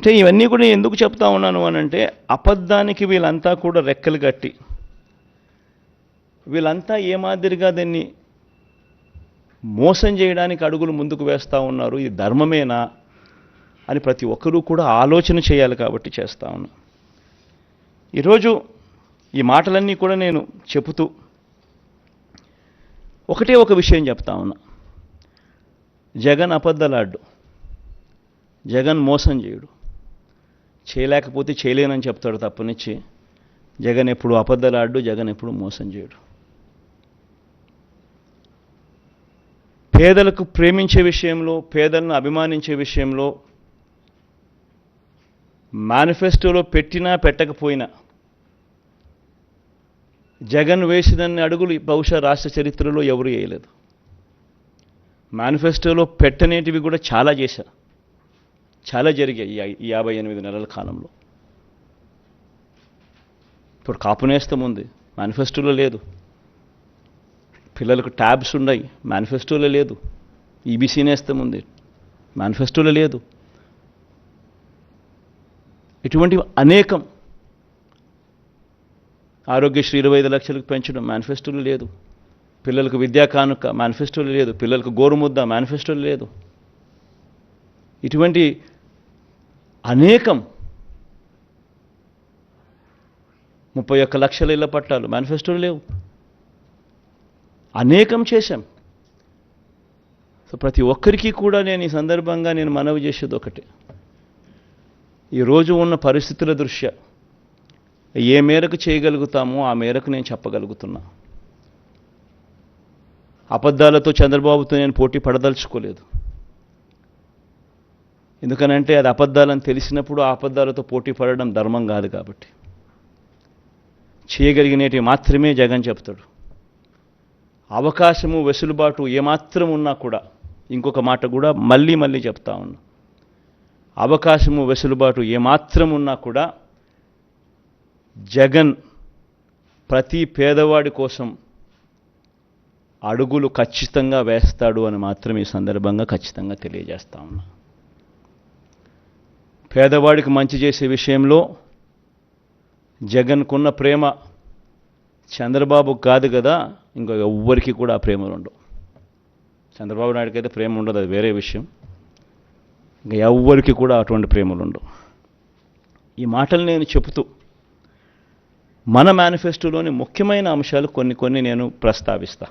అంటే ఇవన్నీ కూడా నేను ఎందుకు చెప్తా ఉన్నాను అని అంటే అబద్ధానికి వీళ్ళంతా కూడా రెక్కలు కట్టి వీళ్ళంతా ఏ మాదిరిగా దాన్ని మోసం చేయడానికి అడుగులు ముందుకు వేస్తూ ఉన్నారు? ఇది ధర్మమేనా? అని ప్రతి ఒక్కరూ కూడా ఆలోచన చేయాలి కాబట్టి చేస్తా ఉన్నా. ఈరోజు ఈ మాటలన్నీ కూడా నేను చెబుతూ ఒకటే ఒక విషయం చెప్తా ఉన్నా. జగన్ అబద్ధలాడ్డు. జగన్ మోసం చేయడు. చేయలేకపోతే చేయలేనని చెప్తాడు తప్పనిచ్చి. జగన్ ఎప్పుడు అబద్ధలాడు జగన్ ఎప్పుడు మోసం చేయడు. పేదలకు ప్రేమించే విషయంలో పేదలను అభిమానించే విషయంలో మేనిఫెస్టోలో పెట్టినా పెట్టకపోయినా జగన్ వేసినన్ని అడుగులు బహుశా రాష్ట్ర చరిత్రలో ఎవరు వేయలేదు. మేనిఫెస్టోలో పెట్టనేటివి కూడా చాలా చేశారు చాలా జరిగాయి ఈ యాభై ఎనిమిది నెలల కాలంలో. ఇప్పుడు కాపునేస్తం ఉంది మేనిఫెస్టోలో లేదు. పిల్లలకు ట్యాబ్స్ ఉన్నాయి మేనిఫెస్టోలో లేదు. ఈబీసీ నేస్తం ఉంది మేనిఫెస్టోలో లేదు. ఇటువంటివి అనేకం. ఆరోగ్యశ్రీ ఇరవై ఐదు లక్షలకు పెంచడం మేనిఫెస్టోలు లేదు. పిల్లలకు విద్యా కానుక మేనిఫెస్టోలు లేదు. పిల్లలకు గోరుముద్ద మేనిఫెస్టోలు లేదు. ఇటువంటి అనేకం. ముప్పై ఒక్క లక్షల ఇళ్ళ పట్టాలు మేనిఫెస్టోలు లేవు. అనేకం చేశాం. సో ప్రతి ఒక్కరికి కూడా నేను ఈ సందర్భంగా నేను మనవి చేసేది ఒకటే. ఈరోజు ఉన్న పరిస్థితుల దృష్ట్యా ఏ మేరకు చేయగలుగుతామో ఆ మేరకు నేను చెప్పగలుగుతున్నా. అబద్ధాలతో చంద్రబాబుతో నేను పోటీ పడదలుచుకోలేదు. ఎందుకనంటే అది అబద్ధాలని తెలిసినప్పుడు ఆ అబద్ధాలతో పోటీ పడడం ధర్మం కాదు కాబట్టి. చేయగలిగినవి మాత్రమే జగన్ చెప్తాడు. అవకాశము వెసులుబాటు ఏమాత్రం ఉన్నా కూడా ఇంకొక మాట కూడా మళ్ళీ మళ్ళీ చెప్తా ఉన్నా. అవకాశము వెసులుబాటు ఏమాత్రం ఉన్నా కూడా జగన్ ప్రతి పేదవాడి కోసం అడుగులు ఖచ్చితంగా వేస్తాడు అని మాత్రం ఈ సందర్భంగా ఖచ్చితంగా తెలియజేస్తా ఉన్నా. పేదవాడికి మంచి చేసే విషయంలో జగన్కున్న ప్రేమ చంద్రబాబు కాదు కదా ఇంకా ఎవ్వరికి కూడా ఆ ప్రేమలు ఉండవు. చంద్రబాబు నాయుడికి అయితే ప్రేమ ఉండదు అది వేరే విషయం. ఇంకా ఎవ్వరికి కూడా అటువంటి ప్రేమలు ఉండవు. ఈ మాటలు నేను చెబుతూ మన మేనిఫెస్టోలోని ముఖ్యమైన అంశాలు కొన్ని కొన్ని నేను ప్రస్తావిస్తా.